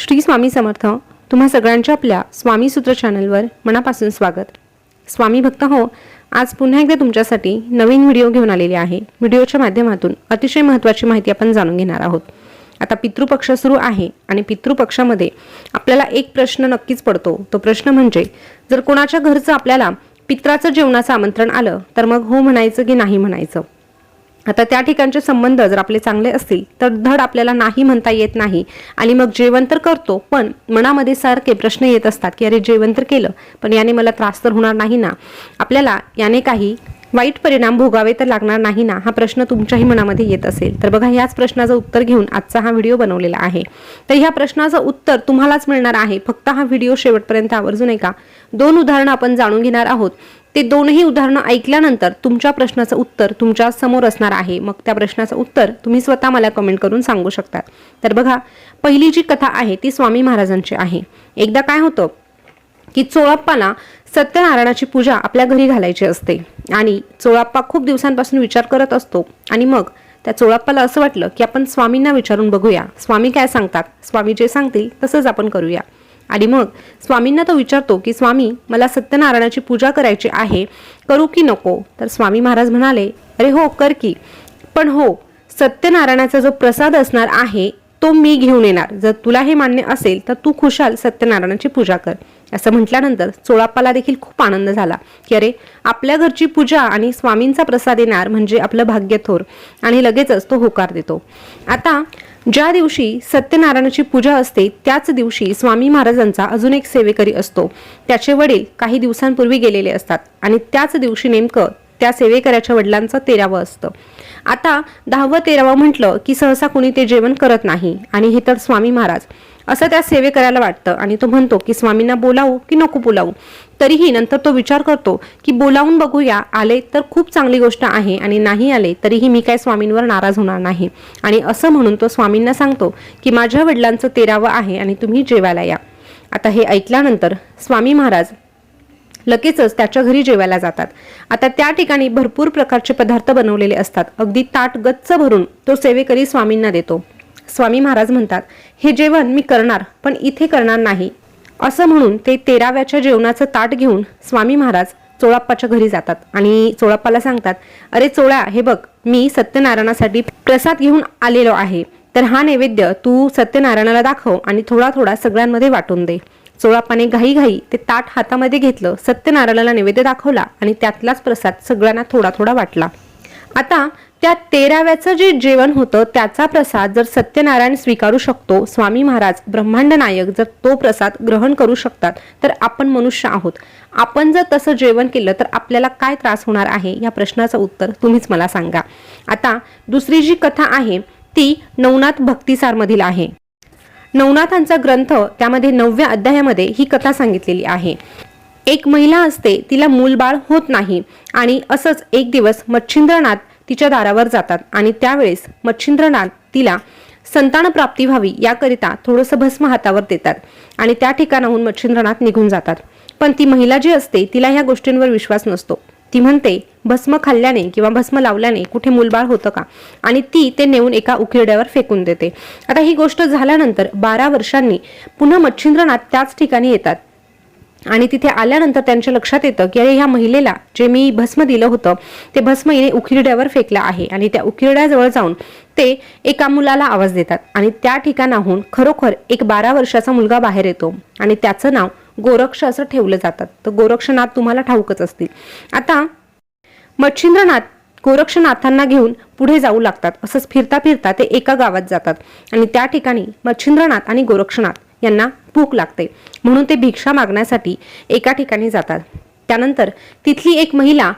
श्री स्वामी समर्थ तुम्हा सगळ्यांच्या आपल्या स्वामी सूत्र चॅनलवर मनापासून स्वागत. स्वामी भक्त हो आज पुन्हा एकदा तुमच्यासाठी नवीन व्हिडिओ घेऊन आलेले आहे. व्हिडिओच्या माध्यमातून अतिशय महत्त्वाची माहिती आपण जाणून घेणार आहोत. आता पितृपक्ष सुरू आहे आणि पितृपक्षामध्ये आपल्याला एक प्रश्न नक्कीच पडतो. तो प्रश्न म्हणजे जर कोणाच्या घरचं आपल्याला पित्राचं जेवणाचं आमंत्रण आलं तर मग हो म्हणायचं की नाही म्हणायचं? आता त्या ठिकाणचे संबंध जर आपले चांगले असतील तर धड आपल्याला नाही म्हणता येत नाही. आणि मग जेवण तर करतो पण मनामध्ये सारखे प्रश्न येत असतात की अरे जेवण तर केलं पण याने मला त्रास तर होणार नाही ना? आपल्याला याने काही वाईट परिणाम भोगावे तर लागणार नाही ना हा प्रश्न तुमच्याही मनामध्ये येत असेल. तर बघा ह्याच प्रश्नाचं उत्तर घेऊन आजचा हा व्हिडिओ बनवलेला आहे. तर ह्या प्रश्नाचं उत्तर तुम्हालाच मिळणार आहे. फक्त हा व्हिडिओ शेवटपर्यंत आवर्जून ऐका. दोन उदाहरणं आपण जाणून घेणार आहोत. ते दोनही उदाहरणं ऐकल्यानंतर तुमच्या प्रश्नाचं उत्तर तुमच्यासमोर असणार आहे. मग त्या प्रश्नाचं उत्तर तुम्ही स्वतः मला कमेंट करून सांगू शकता. तर बघा पहिली जी कथा आहे ती स्वामी महाराजांची आहे. एकदा काय होतं की चोळाप्पाला सत्यनारायणाची पूजा आपल्या घरी घालायची असते. आणि चोळाप्पा खूप दिवसांपासून विचार करत असतो. आणि मग त्या चोळाप्पाला असं वाटलं की आपण स्वामींना विचारून बघूया. स्वामी काय सांगतात? स्वामी जे सांगतील तसंच आपण करूया. आणि मग स्वामींना तो विचारतो की स्वामी मला सत्यनारायणाची पूजा करायची आहे करू की नको? तर स्वामी महाराज म्हणाले अरे हो कर की. पण हो सत्यनारायणाचा जो प्रसाद असणार आहे तो मी घेऊन येणार. जर तुला हे मान्य असेल तर तू खुशाल सत्यनारायणाची पूजा कर. असं म्हटल्यानंतर चोळाप्पाला देखील खूप आनंद झाला की अरे आपल्या घरची पूजा आणि स्वामींचा प्रसाद येणार म्हणजे आपलं भाग्य थोर आणि लगेचच तो होकार देतो. आता ज्या दिवशी सत्यनारायणाची पूजा असते त्याच दिवशी स्वामी महाराजांचा अजून एक सेवेकरी असतो. त्याचे वडील काही दिवसांपूर्वी गेलेले असतात आणि त्याच दिवशी नेमकं त्या सेवेकऱ्याच्या वडिलांचं तेरावं असतं. आता दहावं तेरावं म्हटलं की सहसा कुणी ते जेवण करत नाही. आणि हे तर स्वामी महाराज. असं त्या सेवे करायला वाटतं आणि तो म्हणतो की स्वामींना बोलावू की नको बोलावू? तरीही नंतर तो विचार करतो की बोलावून बघूया. आले तर खूप चांगली गोष्ट आहे आणि नाही आले तरीही मी काय स्वामींवर नाराज होणार नाही. आणि असं म्हणून तो स्वामींना सांगतो की माझ्या वडिलांचं तेरावं आहे आणि तुम्ही जेवायला या. आता हे ऐकल्यानंतर स्वामी महाराज लगेचच त्याच्या घरी जेवायला जातात. आता त्या ठिकाणी भरपूर प्रकारचे पदार्थ बनवलेले असतात. अगदी ताट गच्च भरून तो सेवेकरी स्वामींना देतो. स्वामी महाराज म्हणतात हे जेवण मी करणार पण इथे करणार नाही. असं म्हणून ते तेराव्याच्या जेवणाचं ताट घेऊन स्वामी महाराज चोळाप्पाच्या घरी जातात आणि चोळाप्पाला सांगतात अरे चोळा हे बघ मी सत्यनारायणासाठी प्रसाद घेऊन आलेलो आहे. तर हा नैवेद्य तू सत्यनारायणाला दाखव आणि थोडा थोडा सगळ्यांमध्ये वाटून दे. चोळाप्पाने घाई ते ताट हातामध्ये घेतलं सत्यनारायणाला नैवेद्य दाखवला आणि त्यातलाच प्रसाद सगळ्यांना थोडा थोडा वाटला. आता त्या तेराव्याचं जे जेवण होतं त्याचा प्रसाद जर सत्यनारायण स्वीकारू शकतो स्वामी महाराज ब्रह्मांड नायक जर तो प्रसाद ग्रहण करू शकतात तर आपण मनुष्य आहोत. आपण जर तसं जेवण केलं तर आपल्याला काय त्रास होणार आहे? या प्रश्नाचं उत्तर तुम्हीच मला सांगा. आता दुसरी जी कथा आहे ती नवनाथ भक्तिसारमधील आहे. नवनाथांचा ग्रंथ त्यामध्ये नवव्या अध्यायामध्ये ही कथा सांगितलेली आहे. एक महिला असते तिला मूलबाळ होत नाही आणि असंच एक दिवस मच्छिंद्रनाथ तिच्या दारावर जातात आणि त्यावेळेस मच्छिंद्रनाथ तिला संतान प्राप्ती व्हावी याकरिता थोडंसं भस्म हातावर देतात आणि त्या ठिकाणाहून मच्छिंद्रनाथ निघून जातात. पण ती महिला जी असते तिला ह्या गोष्टींवर विश्वास नसतो. ती म्हणते भस्म खाल्ल्याने किंवा भस्म लावल्याने कुठे मुलबाळ होतं का? आणि ती ते नेऊन एका उकिरड्यावर फेकून देते. आता ही गोष्ट झाल्यानंतर बारा वर्षांनी पुन्हा मच्छिंद्रनाथ त्याच ठिकाणी येतात. आणि तिथे आल्यानंतर त्यांच्या लक्षात येतं की अरे ह्या महिलेला जे मी भस्म दिलं होतं ते भस्म हिने उकिरड्यावर फेकलं आहे. आणि त्या उकिरड्याजवळ जाऊन ते एका मुलाला आवाज देतात. आणि त्या ठिकाणाहून खरोखर एक बारा वर्षाचा मुलगा बाहेर येतो. आणि त्याचं नाव गोरक्ष असं ठेवलं जातात. तर गोरक्षनाथ तुम्हाला ठाऊकच असतील. आता मच्छिंद्रनाथ गोरक्षनाथांना घेऊन पुढे जाऊ लागतात. असंच फिरता फिरता ते एका गावात जातात. आणि त्या ठिकाणी मच्छिंद्रनाथ आणि गोरक्षनाथ यांना भूक लागते. म्हणून ते भिक्षा मागण्यासाठी एका ठिकाणी जातात. त्यानंतर तिथली एक महिला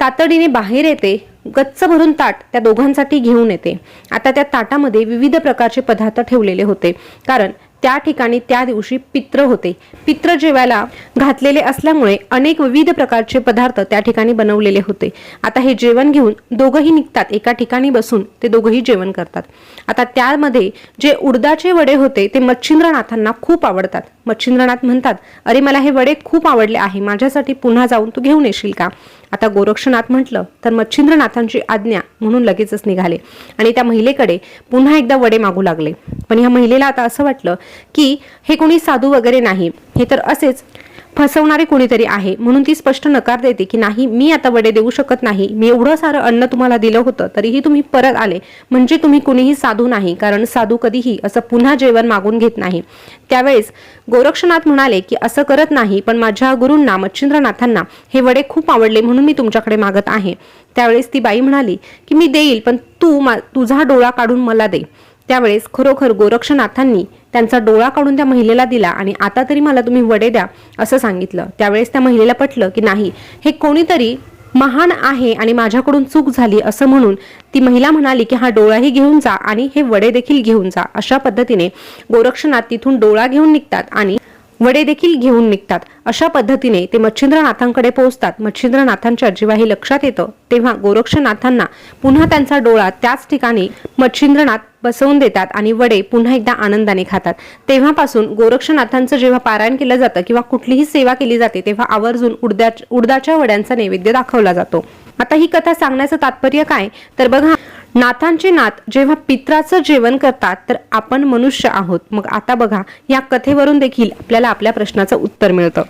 तातडीने बाहेर येते गच्च भरून ताट त्या दोघांसाठी घेऊन येते. आता त्या ताटामध्ये विविध प्रकारचे पदार्थ ठेवलेले होते. कारण त्या ठिकाणी त्या दिवशी पित्र होते. पित्र जेवायला घातलेले असल्यामुळे अनेक विविध प्रकारचे पदार्थ त्या ठिकाणी बनवलेले होते. आता हे जेवण घेऊन दोघंही निघतात. एका ठिकाणी बसून ते दोघंही जेवण करतात. आता त्यामध्ये जे उडदाचे वडे होते ते मच्छिंद्रनाथांना खूप आवडतात. मच्छिंद्रनाथ म्हणतात अरे मला हे वडे खूप आवडले आहे. माझ्यासाठी पुन्हा जाऊन तू घेऊन येशील का? आता गोरक्षनाथ म्हटलं तर मच्छिंद्रनाथांची आज्ञा म्हणून लगेचच निघाले. आणि त्या महिलेकडे पुन्हा एकदा वडे मागू लागले. पण ह्या महिलेला आता असं वाटलं की हे कोणी साधू वगैरे नाही. हे तर असेच फसवणारे कोणीतरी आहे. म्हणून ती स्पष्ट नकार देते की नाही मी आता वडे देऊ शकत नाही. मी एवढं सारं अन्न तुम्हाला दिलं होतं तरीही तुम्ही परत आले. म्हणजे तुम्ही कुणीही साधू नाही कारण साधू कधीही असं पुन्हा जेवण मागून घेत नाही. त्यावेळेस गोरक्षनाथ म्हणाले की असं करत नाही पण माझ्या गुरूंना मच्छिंद्रनाथांना हे वडे खूप आवडले म्हणून मी तुमच्याकडे मागत आहे. त्यावेळेस ती बाई म्हणाली की मी देईल पण तू मा- तुझा डोळा काढून मला दे. त्यावेळेस खरोखर गोरक्षनाथांनी त्यांचा डोळा काढून त्या महिलेला दिला आणि आता तरी मला तुम्ही वडे द्या असं सांगितलं. त्यावेळेस त्या महिलेला पटलं की नाही हे कोणीतरी महान आहे आणि माझ्याकडून चूक झाली असं म्हणून ती महिला म्हणाली की हा डोळाही घेऊन जा आणि हे वडे देखील घेऊन जा. अशा पद्धतीने गोरक्षनाथ तिथून डोळा घेऊन निघतात आणि वडे देखील घेऊन निघतात. अशा पद्धतीने ते मच्छिंद्रनाथांकडे पोहोचतात. मच्छिंद्रनाथांच्या जेव्हा हे लक्षात येतं तेव्हा गोरक्षनाथांना पुन्हा त्यांचा डोळा त्याच ठिकाणी मच्छिंद्रनाथ बसवून देतात आणि वडे पुन्हा एकदा आनंदाने खातात. तेव्हापासून गोरक्षनाथांचं जेव्हा पारायण केलं जातं किंवा कुठलीही सेवा केली जाते तेव्हा आवर्जून उडद्या उडदाच्या वड्यांचा नैवेद्य दाखवला जातो. आता ही कथा सांगण्याचं तात्पर्य काय? तर बघा नाथांचे नाथ जेव्हा पित्राचं जेवण करतात तर आपण मनुष्य आहोत. मग आता बघा या कथेवरून देखील आपल्याला आपल्या प्रश्नाचं उत्तर मिळतं.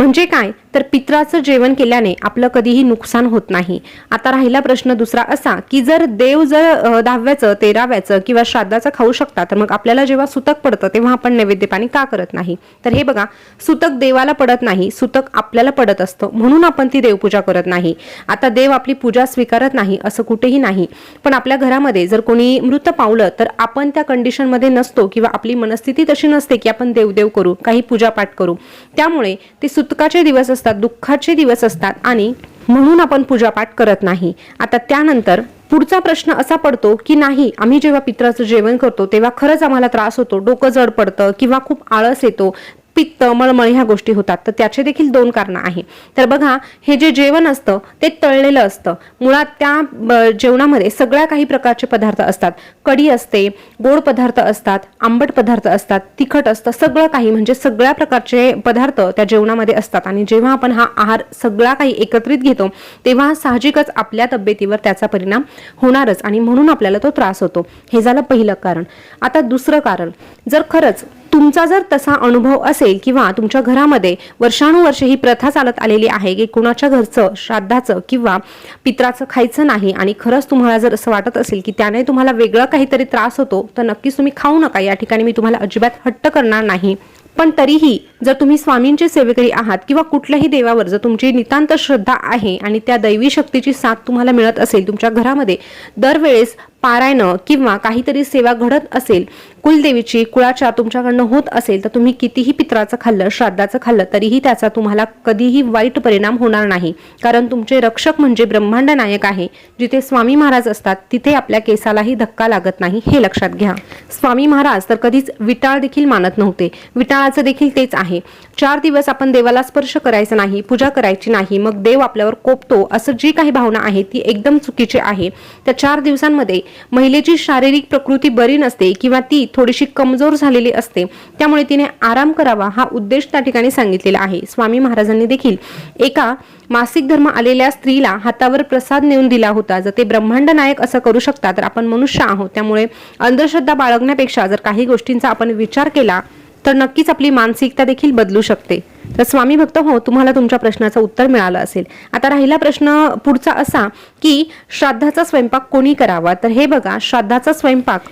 म्हणजे काय? तर पित्राचं जेवण केल्याने आपलं कधीही नुकसान होत नाही. आता राहिला प्रश्न दुसरा असा की जर देव जर दहाव्याचं तेराव्याचं किंवा श्राद्धाचं खाऊ शकता तर मग आपल्याला जेव्हा सुतक पडतं तेव्हा आपण नैवेद्य पाणी का करत नाही? तर हे बघा सुतक देवाला पडत नाही सुतक आपल्याला पडत असतं. म्हणून आपण ती देवपूजा करत नाही. आता देव आपली पूजा स्वीकारत नाही असं कुठेही नाही. पण आपल्या घरामध्ये जर कोणी मृत पावलं तर आपण त्या कंडिशनमध्ये नसतो किंवा आपली मनस्थिती तशी नसते की आपण देवदेव करू काही पूजापाठ करू. त्यामुळे ते सुतकाचे दिवस असतात दुःखाचे दिवस असतात आणि म्हणून आपण पूजापाठ करत नाही. आता त्यानंतर पुढचा प्रश्न असा पडतो की नाही आम्ही जेव्हा पित्राचं जेवण करतो तेव्हा खरंच आम्हाला त्रास होतो डोकं जड पडतं किंवा खूप आळस येतो. पित्त मळमळ ह्या गोष्टी होतात. तर त्याचे देखील दोन कारणं आहे. तर बघा हे जे जेवण असतं ते तळलेलं असतं. मुळात त्या ब, जेवणामध्ये सगळ्या काही प्रकारचे पदार्थ असतात. कढी असते गोड पदार्थ असतात आंबट पदार्थ असतात तिखट असतं सगळं काही म्हणजे सगळ्या प्रकारचे पदार्थ त्या जेवणामध्ये असतात. आणि जेव्हा आपण हा आहार सगळा काही एकत्रित घेतो तेव्हा साहजिकच आपल्या तब्येतीवर त्याचा परिणाम होणारच. आणि म्हणून आपल्याला तो त्रास होतो. हे झालं पहिलं कारण. आता दुसरं कारण. जर खरंच तुमचा जर तसा अनुभव असेल किंवा तुमच्या घरामध्ये वर्षानुवर्ष ही प्रथा चालत आलेली आहे की कुणाच्या घरचं श्राद्धाचं किंवा पित्राचं खायचं नाही आणि खरंच तुम्हाला जर असं वाटत असेल की त्याने तुम्हाला वेगळा काहीतरी त्रास होतो तर नक्कीच तुम्ही खाऊ नका. या ठिकाणी मी तुम्हाला अजिबात हट्ट करणार नाही. पण तरीही जर तुम्ही स्वामींचे सेवेकरी आहात किंवा कुठल्याही देवावर जर तुमची नितांत श्रद्धा आहे आणि त्या दैवी शक्तीची साथ तुम्हाला मिळत असेल तुमच्या घरामध्ये दरवेळेस पारायणं किंवा काहीतरी सेवा घडत असेल कुलदेवीची कुळाच्या तुमच्याकडनं होत असेल तर तुम्ही कितीही पित्राचं खाल्लं श्राद्धाचं खाल्लं तरीही त्याचा तुम्हाला कधीही वाईट परिणाम होणार नाही. कारण तुमचे रक्षक म्हणजे ब्रह्मांड नायक आहे. जिथे स्वामी महाराज असतात तिथे आपल्या केसालाही धक्का लागत नाही हे लक्षात घ्या. स्वामी महाराज तर कधीच विटाळ देखील मानत नव्हते. विटाळाचं देखील तेच आहे. चार दिवस आपण देवाला स्पर्श करायचा नाही पूजा करायची नाही मग देव आपल्यावर कोपतो असं जी काही भावना आहे ती एकदम चुकीची आहे. त्या चार दिवसांमध्ये महिलेची शारीरिक प्रकृती बरी नसते किंवा ती थोडीशी कमजोर झालेली असते त्यामुळे तिने आराम करावा हा उद्देश त्या ठिकाणी सांगितलेला आहे. स्वामी महाराजांनी देखील एका मासिक धर्म आलेल्या स्त्रीला हातावर प्रसाद नेऊन दिला होता. जर ते ब्रह्मांड नायक असं करू शकतात तर आपण मनुष्य आहोत. त्यामुळे अंधश्रद्धा बाळगण्यापेक्षा जर काही गोष्टींचा आपण विचार केला तर नक्कीच आपली मानसिकता देखील बदलू शकते. तर स्वामी भक्त हो तुम्हाला तुमच्या प्रश्नाचं उत्तर मिळालं असेल. आता राहिला प्रश्न पुढचा असा की श्राद्धाचा स्वयंपाक कोणी करावा? तर हे बघा श्राद्धाचा स्वयंपाक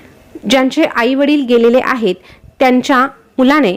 ज्यांचे आई वडील गेलेले आहेत त्यांच्या मुलाने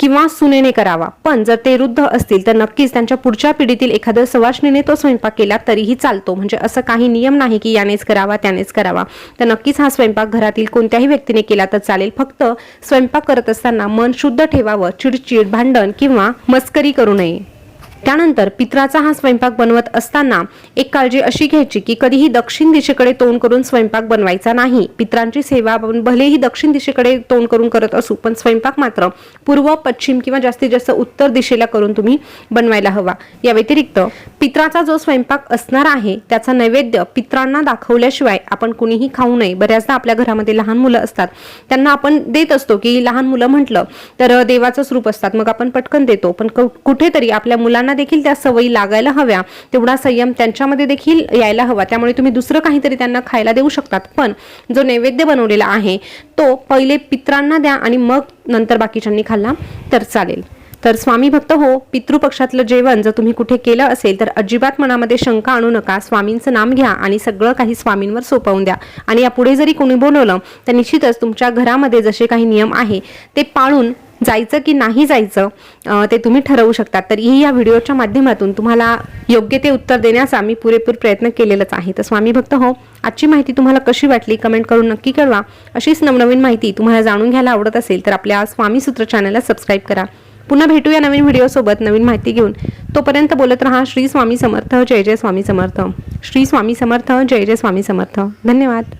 किंवा सुनेने करावा. पण जर ते वृद्ध असतील तर नक्कीच त्यांच्या पुढच्या पिढीतील एखाद्या सवाशणीने तो स्वयंपाक केला तरीही चालतो. म्हणजे असं काही नियम नाही की यानेच करावा त्यानेच करावा. तर नक्कीच हा स्वयंपाक घरातील कोणत्याही व्यक्तीने केला तर चालेल. फक्त स्वयंपाक करत असताना मन शुद्ध ठेवावं. चिडचिड भांडण किंवा मस्करी करू नये. त्यानंतर पित्राचा हा स्वयंपाक बनवत असताना एक काळजी अशी घ्यायची की कधीही दक्षिण दिशेकडे तोंड करून स्वयंपाक बनवायचा नाही. पित्रांची सेवा आपण भलेही दक्षिण दिशेकडे तोंड करून करत असू पण स्वयंपाक मात्र पूर्व पश्चिम किंवा जास्तीत जास्त उत्तर दिशेला करून तुम्ही बनवायला हवा. या व्यतिरिक्त पित्राचा जो स्वयंपाक असणार आहे त्याचा नैवेद्य पित्रांना दाखवल्याशिवाय आपण कुणीही खाऊ नये. बऱ्याचदा आपल्या घरामध्ये लहान मुलं असतात. त्यांना आपण देत असतो की लहान मुलं म्हटलं तर देवाचंच रूप असतात. मग आपण पटकन देतो. पण कुठेतरी आपल्या मुलांना देखील त्या सवयी लागायला हव्या. तेवढा संयम त्यांच्यामध्ये देखील यायला हवा. त्यामुळे तुम्ही दुसरं काहीतरी त्यांना खायला देऊ शकतात. पण जो नैवेद्य बनवलेला आहे तो पहिले पित्रांना द्या आणि मग नंतर बाकीच्यांनी खाल्ला तर चालेल. तर स्वामी भक्त हो पितृपक्षातलं जेवण जर तुम्ही कुठे केलं असेल तर अजिबात मनामध्ये शंका आणू नका. स्वामींचं नाम घ्या आणि सगळं काही स्वामींवर सोपवून द्या. आणि यापुढे जरी कोणी बोलवलं तर निश्चितच तुमच्या घरामध्ये जसे काही नियम आहे ते पाळून जायचं की नाही जायचं ते तुम्ही ठरवू शकता. तरीही या व्हिडिओच्या माध्यमातून तुम्हाला योग्य ते उत्तर देण्याचा मी पुरेपूर प्रयत्न केलेलाच आहे. तर स्वामी भक्त हो आजची माहिती तुम्हाला कशी वाटली कमेंट करून नक्की कळवा. अशीच नवनवीन माहिती तुम्हाला जाणून घ्यायला आवडत असेल तर आपल्या स्वामी सूत्र चॅनलला सबस्क्राईब करा. पुन्हा भेटूया नवीन व्हिडिओसोबत नवीन माहिती घेऊन. तोपर्यंत बोलत रहा श्री स्वामी समर्थ जय जय स्वामी समर्थ. श्री स्वामी समर्थ जय जय स्वामी समर्थ. धन्यवाद.